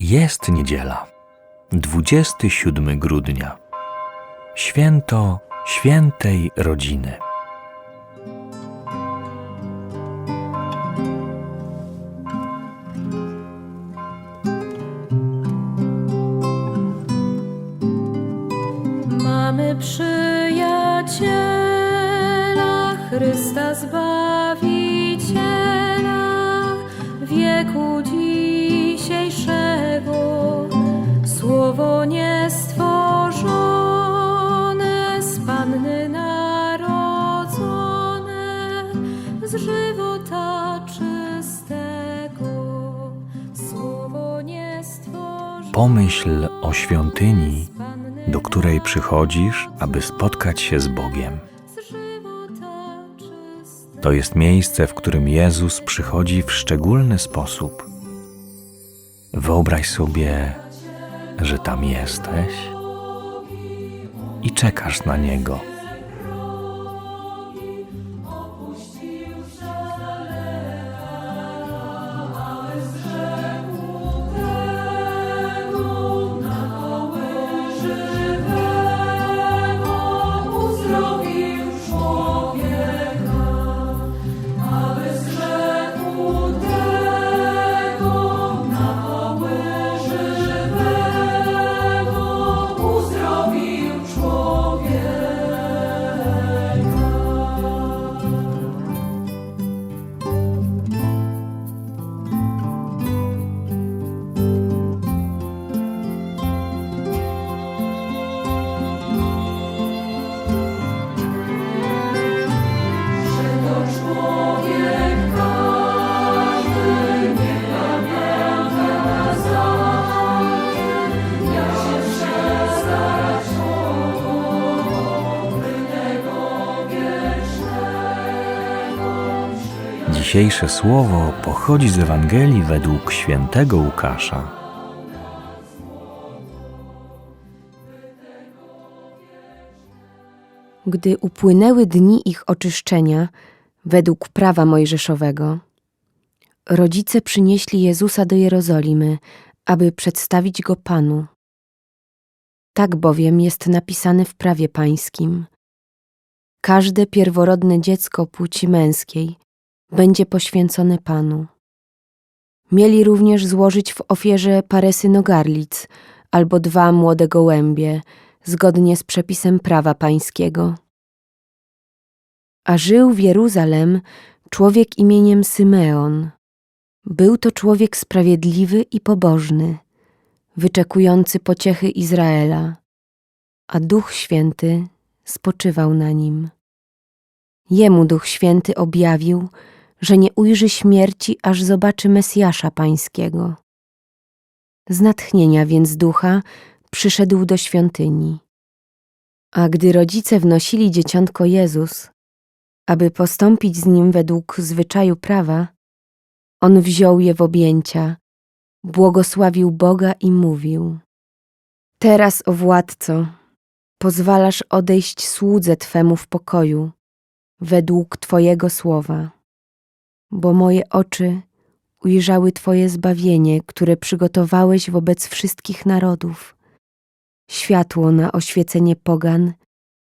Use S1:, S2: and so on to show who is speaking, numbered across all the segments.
S1: Jest niedziela, 27 grudnia, święto świętej rodziny.
S2: Mamy przyjaciela, Chrysta Zbawiciela, wieku dzisiejszego.
S1: Pomyśl o świątyni, do której przychodzisz, aby spotkać się z Bogiem. To jest miejsce, w którym Jezus przychodzi w szczególny sposób. Wyobraź sobie, że tam jesteś i czekasz na Niego. Dzisiejsze słowo pochodzi z Ewangelii według świętego Łukasza.
S3: Gdy upłynęły dni ich oczyszczenia według prawa mojżeszowego, rodzice przynieśli Jezusa do Jerozolimy, aby przedstawić go Panu. Tak bowiem jest napisane w prawie pańskim. Każde pierworodne dziecko płci męskiej będzie poświęcone Panu. Mieli również złożyć w ofierze parę synogarlic albo dwa młode gołębie, zgodnie z przepisem prawa pańskiego. A żył w Jeruzalem człowiek imieniem Symeon. Był to człowiek sprawiedliwy i pobożny, wyczekujący pociechy Izraela, a Duch Święty spoczywał na nim. Jemu Duch Święty objawił, że nie ujrzy śmierci, aż zobaczy Mesjasza Pańskiego. Z natchnienia więc ducha przyszedł do świątyni. A gdy rodzice wnosili dzieciątko Jezus, aby postąpić z nim według zwyczaju prawa, on wziął je w objęcia, błogosławił Boga i mówił: Teraz, o władco, pozwalasz odejść słudze Twemu w pokoju, według Twojego słowa, bo moje oczy ujrzały Twoje zbawienie, które przygotowałeś wobec wszystkich narodów światło na oświecenie pogan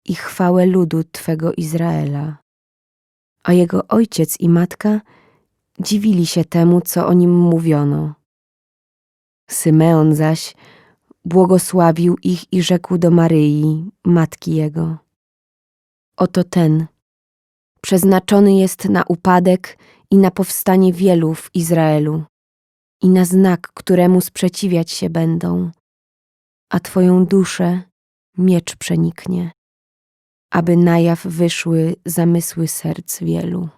S3: i chwałę ludu Twego Izraela. A jego ojciec i matka dziwili się temu, co o nim mówiono. Symeon zaś błogosławił ich i rzekł do Maryi, matki jego. Oto ten, przeznaczony jest na upadek i na powstanie wielu w Izraelu i na znak, któremu sprzeciwiać się będą a Twoją duszę miecz przeniknie, aby na jaw wyszły zamysły serc wielu.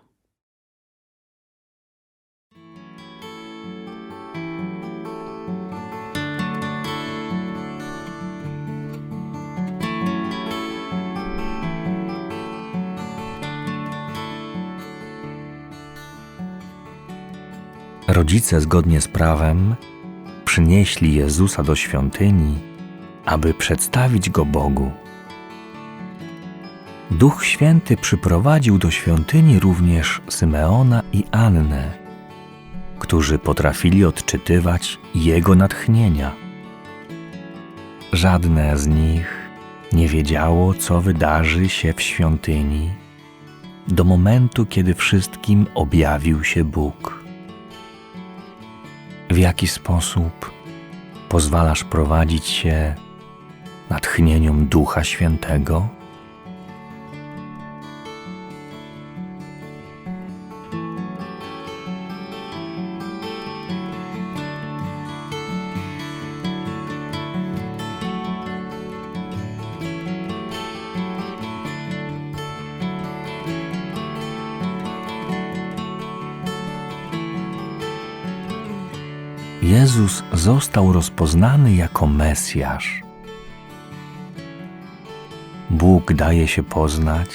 S1: Rodzice zgodnie z prawem przynieśli Jezusa do świątyni, aby przedstawić go Bogu. Duch Święty przyprowadził do świątyni również Symeona i Annę, którzy potrafili odczytywać Jego natchnienia. Żadne z nich nie wiedziało, co wydarzy się w świątyni do momentu, kiedy wszystkim objawił się Bóg. Jaki sposób pozwalasz prowadzić się natchnieniom Ducha Świętego? Jezus został rozpoznany jako Mesjasz. Bóg daje się poznać,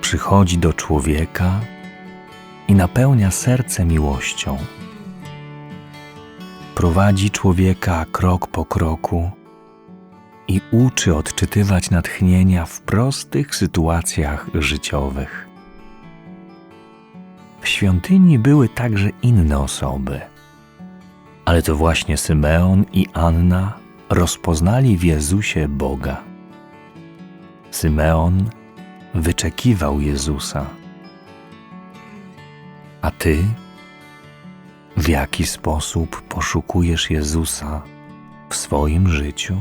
S1: przychodzi do człowieka i napełnia serce miłością. Prowadzi człowieka krok po kroku i uczy odczytywać natchnienia w prostych sytuacjach życiowych. W świątyni były także inne osoby. Ale to właśnie Symeon i Anna rozpoznali w Jezusie Boga. Symeon wyczekiwał Jezusa. A ty? W jaki sposób poszukujesz Jezusa w swoim życiu?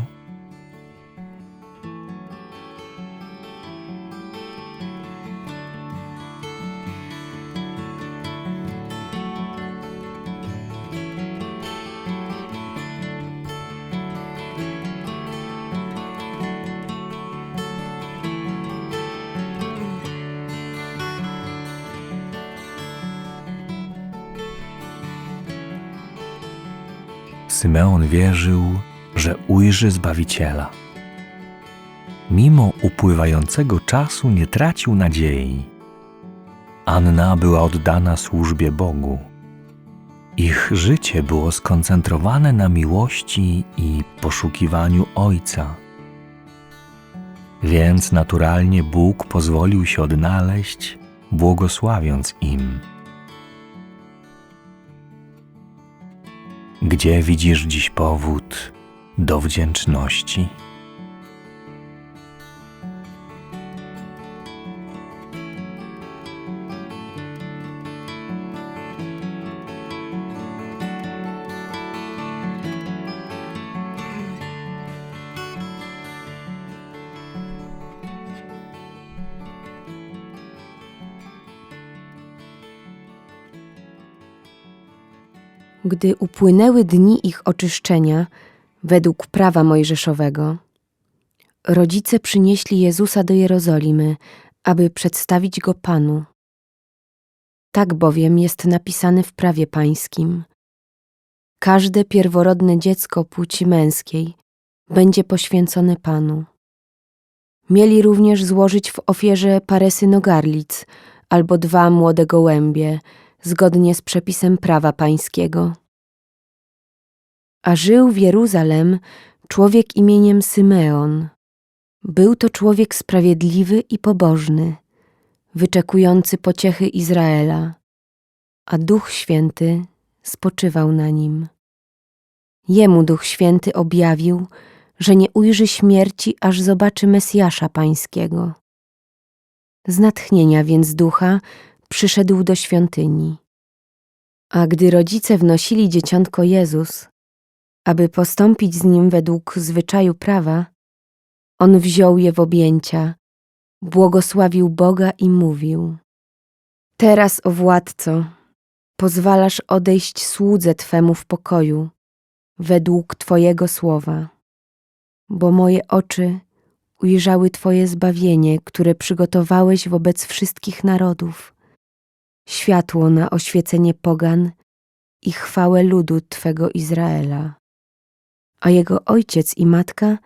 S1: Symeon wierzył, że ujrzy Zbawiciela. Mimo upływającego czasu nie tracił nadziei. Anna była oddana służbie Bogu. Ich życie było skoncentrowane na miłości i poszukiwaniu Ojca. Więc naturalnie Bóg pozwolił się odnaleźć, błogosławiąc im. Gdzie widzisz dziś powód do wdzięczności?
S3: Gdy upłynęły dni ich oczyszczenia, według prawa mojżeszowego, rodzice przynieśli Jezusa do Jerozolimy, aby przedstawić go Panu. Tak bowiem jest napisane w prawie pańskim. Każde pierworodne dziecko płci męskiej będzie poświęcone Panu. Mieli również złożyć w ofierze parę synogarlic albo dwa młode gołębie, zgodnie z przepisem prawa pańskiego. A żył w Jeruzalem człowiek imieniem Symeon. Był to człowiek sprawiedliwy i pobożny, wyczekujący pociechy Izraela, a Duch Święty spoczywał na nim. Jemu Duch Święty objawił, że nie ujrzy śmierci, aż zobaczy Mesjasza Pańskiego. Z natchnienia więc ducha przyszedł do świątyni. A gdy rodzice wnosili dzieciątko Jezus, aby postąpić z nim według zwyczaju prawa, on wziął je w objęcia, błogosławił Boga i mówił: Teraz, o władco, pozwalasz odejść słudze Twemu w pokoju, według Twojego słowa, bo moje oczy ujrzały Twoje zbawienie, które przygotowałeś wobec wszystkich narodów, światło na oświecenie pogan i chwałę ludu Twego Izraela. A jego ojciec i matka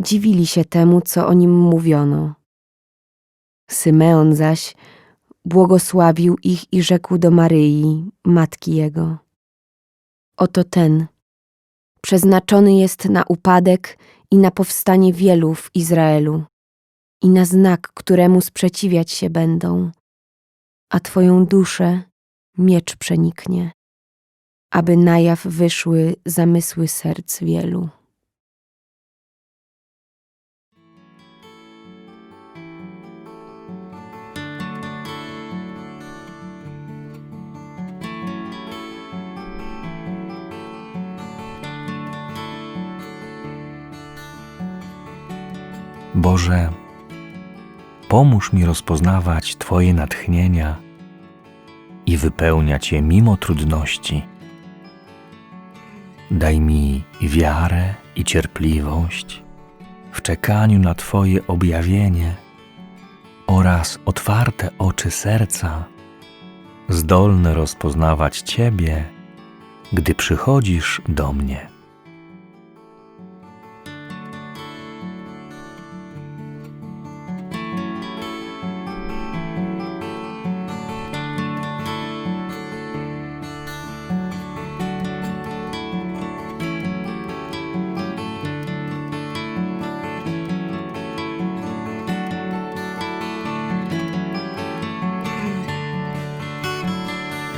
S3: dziwili się temu, co o nim mówiono. Symeon zaś błogosławił ich i rzekł do Maryi, matki jego. Oto ten, przeznaczony jest na upadek i na powstanie wielu w Izraelu i na znak, któremu sprzeciwiać się będą, a twoją duszę miecz przeniknie. aby na jaw wyszły zamysły serc wielu.
S1: Boże, pomóż mi rozpoznawać Twoje natchnienia i wypełniać je mimo trudności. Daj mi wiarę i cierpliwość w czekaniu na Twoje objawienie oraz otwarte oczy serca, zdolne rozpoznawać Ciebie, gdy przychodzisz do mnie.